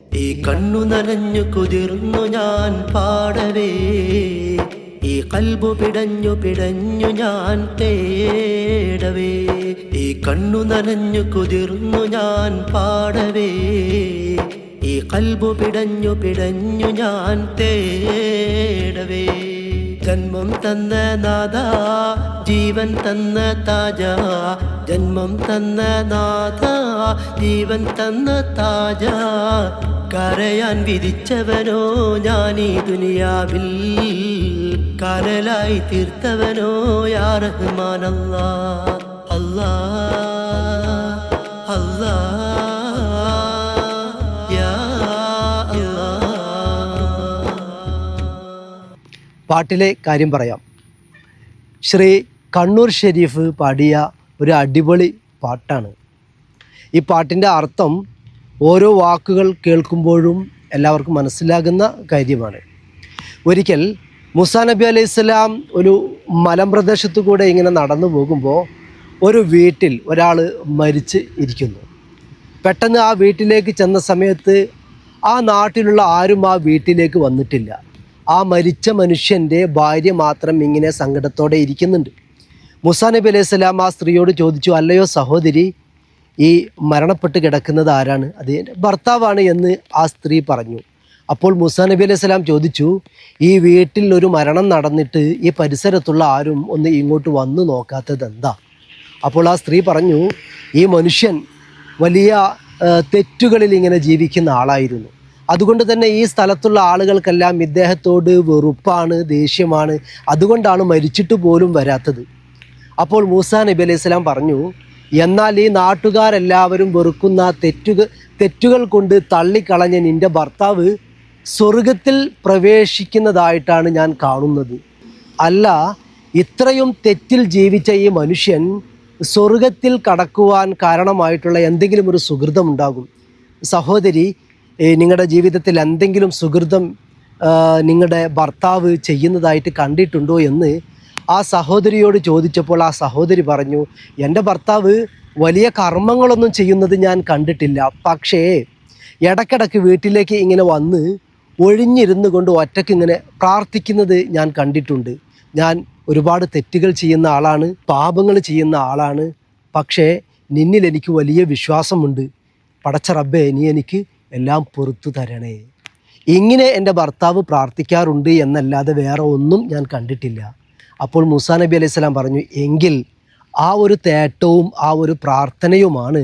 ഈ കണ്ണു നനഞ്ഞു കുതിർന്നു ഞാൻ പാടവേ ഈ കൽബു പിടഞ്ഞു പിടഞ്ഞു ഞാൻ തേടവേ. ഈ കണ്ണു നനഞ്ഞു കുതിർന്നു ഞാൻ പാടവേ ഈ കൽബു പിടഞ്ഞു പിടഞ്ഞു ഞാൻ തേടവേ. ജന്മം തന്ന നാഥ ജീവൻ തന്ന താജ. ജന്മം തന്ന നാഥ ജീവൻ തന്ന താജ. കരയാൻ വിധിച്ചവനോ ഈ ദുനിയാവിൽ. കരലായി തീർത്തവനോ യാ അല്ലാ അല്ലാ. പാട്ടിലെ കാര്യം പറയാം. ശ്രീ കണ്ണൂർ ഷെരീഫ് പാടിയ ഒരു അടിപൊളി പാട്ടാണ്. ഈ പാട്ടിന്റെ അർത്ഥം ഓരോ വാക്കുകൾ കേൾക്കുമ്പോഴും എല്ലാവർക്കും മനസ്സിലാകുന്ന കാര്യമാണ്. ഒരിക്കൽ മുസാ നബി അലൈഹി സ്വലാം ഒരു മലമ്പ്രദേശത്തു കൂടെ ഇങ്ങനെ നടന്നു പോകുമ്പോൾ ഒരു വീട്ടിൽ ഒരാൾ മരിച്ച് ഇരിക്കുന്നു. പെട്ടെന്ന് ആ വീട്ടിലേക്ക് ചെന്ന സമയത്ത് ആ നാട്ടിലുള്ള ആരും ആ വീട്ടിലേക്ക് വന്നിട്ടില്ല. ആ മരിച്ച മനുഷ്യന്റെ ഭാര്യ മാത്രം ഇങ്ങനെ സങ്കടത്തോടെ ഇരിക്കുന്നുണ്ട്. മുസാ നബി അലൈഹി സ്വലാം ആ സ്ത്രീയോട് ചോദിച്ചു അല്ലയോ സഹോദരി ഈ മരണപ്പെട്ട് കിടക്കുന്നത് ആരാണ്? അത് ഭർത്താവാണ് എന്ന് ആ സ്ത്രീ പറഞ്ഞു. അപ്പോൾ മുസാ നബി അലൈഹി സ്വലാം ചോദിച്ചു ഈ വീട്ടിൽ ഒരു മരണം നടന്നിട്ട് ഈ പരിസരത്തുള്ള ആരും ഒന്ന് ഇങ്ങോട്ട് വന്നു നോക്കാത്തത് എന്താ? അപ്പോൾ ആ സ്ത്രീ പറഞ്ഞു ഈ മനുഷ്യൻ വലിയ തെറ്റുകളിൽ ഇങ്ങനെ ജീവിക്കുന്ന ആളായിരുന്നു. അതുകൊണ്ട് തന്നെ ഈ സ്ഥലത്തുള്ള ആളുകൾക്കെല്ലാം ഇദ്ദേഹത്തോട് വെറുപ്പാണ് ദേഷ്യമാണ്. അതുകൊണ്ടാണ് മരിച്ചിട്ട് പോലും വരാത്തത്. അപ്പോൾ മൂസാ നബി അലൈഹി സ്വലാം പറഞ്ഞു എന്നാൽ ഈ നാട്ടുകാരെല്ലാവരും വെറുക്കുന്ന തെറ്റുക തെറ്റുകൾ കൊണ്ട് തള്ളിക്കളഞ്ഞ നിന്റെ ഭർത്താവ് സ്വർഗത്തിൽ പ്രവേശിക്കുന്നതായിട്ടാണ് ഞാൻ കാണുന്നത്. അല്ല ഇത്രയും തെറ്റിൽ ജീവിച്ച ഈ മനുഷ്യൻ സ്വർഗത്തിൽ കടക്കുവാൻ കാരണമായിട്ടുള്ള എന്തെങ്കിലും ഒരു സുഹൃതം ഉണ്ടാകും സഹോദരി ഏ, നിങ്ങളുടെ ജീവിതത്തിൽ എന്തെങ്കിലും സുഹൃതം നിങ്ങളുടെ ഭർത്താവ് ചെയ്യുന്നതായിട്ട് കണ്ടിട്ടുണ്ടോ എന്ന് ആ സഹോദരിയോട് ചോദിച്ചപ്പോൾ ആ സഹോദരി പറഞ്ഞു എന്റെ ഭർത്താവ് വലിയ കർമ്മങ്ങളൊന്നും ചെയ്യുന്നത് ഞാൻ കണ്ടിട്ടില്ല. പക്ഷേ ഇടക്കിടക്ക് വീട്ടിലേക്ക് ഇങ്ങനെ വന്ന് ഒഴിഞ്ഞിരുന്നു കൊണ്ട് ഒറ്റയ്ക്ക് ഇങ്ങനെ പ്രാർത്ഥിക്കുന്നത് ഞാൻ കണ്ടിട്ടുണ്ട്. ഞാൻ ഒരുപാട് തെറ്റുകൾ ചെയ്യുന്ന ആളാണ് പാപങ്ങൾ ചെയ്യുന്ന ആളാണ്. പക്ഷേ നിന്നിൽ എനിക്ക് വലിയ വിശ്വാസമുണ്ട്. പടച്ച റബ്ബേ നീ എനിക്ക് എല്ലാം പുറത്തു തരണേ. ഇങ്ങനെ എന്റെ ഭർത്താവ് പ്രാർത്ഥിക്കാറുണ്ട് എന്നല്ലാതെ വേറെ ഒന്നും ഞാൻ കണ്ടിട്ടില്ല. അപ്പോൾ മുസാ നബി അലൈഹി സ്വലാം പറഞ്ഞു എങ്കിൽ ആ ഒരു തേട്ടവും ആ ഒരു പ്രാർത്ഥനയുമാണ്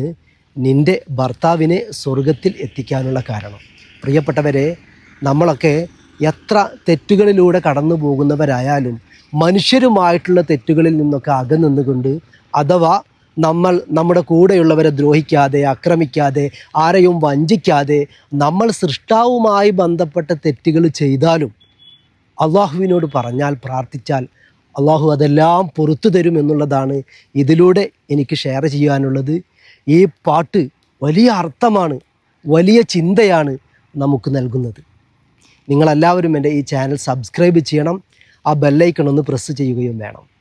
നിന്റെ ഭർത്താവിനെ സ്വർഗത്തിൽ എത്തിക്കാനുള്ള കാരണം. പ്രിയപ്പെട്ടവരെ നമ്മളൊക്കെ എത്ര തെറ്റുകളിലൂടെ കടന്നു പോകുന്നവരായാലും മനുഷ്യരുമായിട്ടുള്ള തെറ്റുകളിൽ നിന്നൊക്കെ അകന്നുകൊണ്ട് അഥവാ നമ്മൾ നമ്മുടെ കൂടെയുള്ളവരെ ദ്രോഹിക്കാതെ ആക്രമിക്കാതെ ആരെയും വഞ്ചിക്കാതെ നമ്മൾ സൃഷ്ടാവുമായി ബന്ധപ്പെട്ട തെറ്റുകൾ ചെയ്താലും അള്ളാഹുവിനോട് പറഞ്ഞാൽ പ്രാർത്ഥിച്ചാൽ അള്ളാഹു അതെല്ലാം പുറത്തു തരും എന്നുള്ളതാണ് ഇതിലൂടെ എനിക്ക് ഷെയർ ചെയ്യാനുള്ളത്. ഈ പാട്ട് വലിയ അർത്ഥമാണ് വലിയ ചിന്തയാണ് നമുക്ക് നൽകുന്നത്. നിങ്ങളെല്ലാവരും എന്റെ ഈ ചാനൽ സബ്സ്ക്രൈബ് ചെയ്യണം. ആ ബെല്ലൈക്കൺ ഒന്ന് പ്രസ് ചെയ്യുകയും വേണം.